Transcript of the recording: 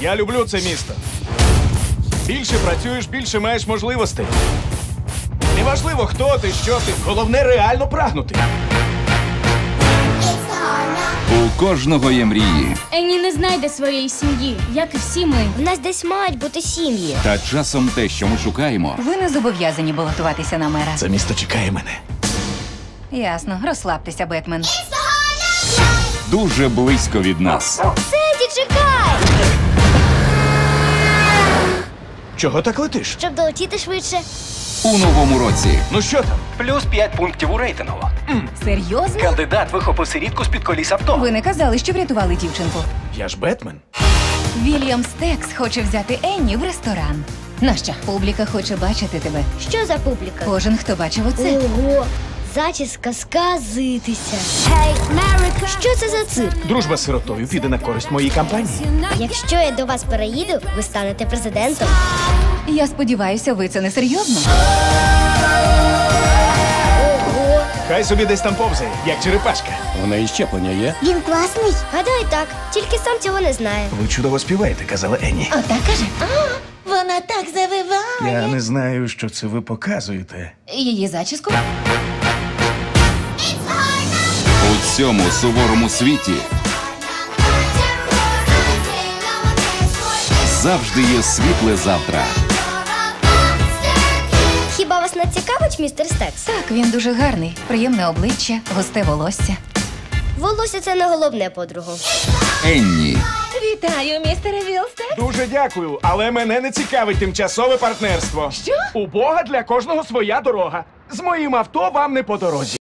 Я люблю це місто. Більше працюєш, більше маєш можливостей. Неважливо, хто ти, що ти. Головне реально прагнути. У кожного є мрії, Енні не знайде своєї сім'ї, як і всі ми. В нас десь мають бути сім'ї. та часом те, що ми шукаємо, Ви не зобов'язані балотуватися на мера. Це місто чекає мене. Ясно, розслабтеся, Бетмен. дуже близько від нас. Сенді, чекай! Чого так летиш? Щоб долетіти швидше. У новому році Ну що там? Плюс 5 пунктів у рейтингу. Серйозно? Кандидат вихопив сирітку з-під коліс авто. Ви не казали, що врятували дівчинку. Я ж Бетмен. Вільям Стекс хоче взяти Енні в ресторан. Нащо? Публіка хоче бачити тебе. Що за публіка? Кожен, хто бачив оце. Ого! Зачіска сказитися. Що це за цирк? Дружба з сиротою піде на користь моїй кампанії. Якщо я до вас переїду, ви станете президентом. Я сподіваюся, ви це не серйозно. Ого! Хай собі десь там повзає, як черепашка. У неї щеплення є. Він класний. Гадаю, так. Тільки сам цього не знає. Ви чудово співаєте, казала Енні. Отак каже. А, Вона так завиває. Я не знаю, що це ви показуєте. Її зачіску. Цьому суворому світі завжди є світле завтра. Хіба вас не цікавить, містер Стекс? Так, він дуже гарний, приємне обличчя, густе волосся. Волосся це не головне, подругу. Енні Вітаю, містере Вілстек. Дуже дякую, але мене не цікавить тимчасове партнерство. Що? У Бога для кожного своя дорога. З моїм авто вам не по дорозі.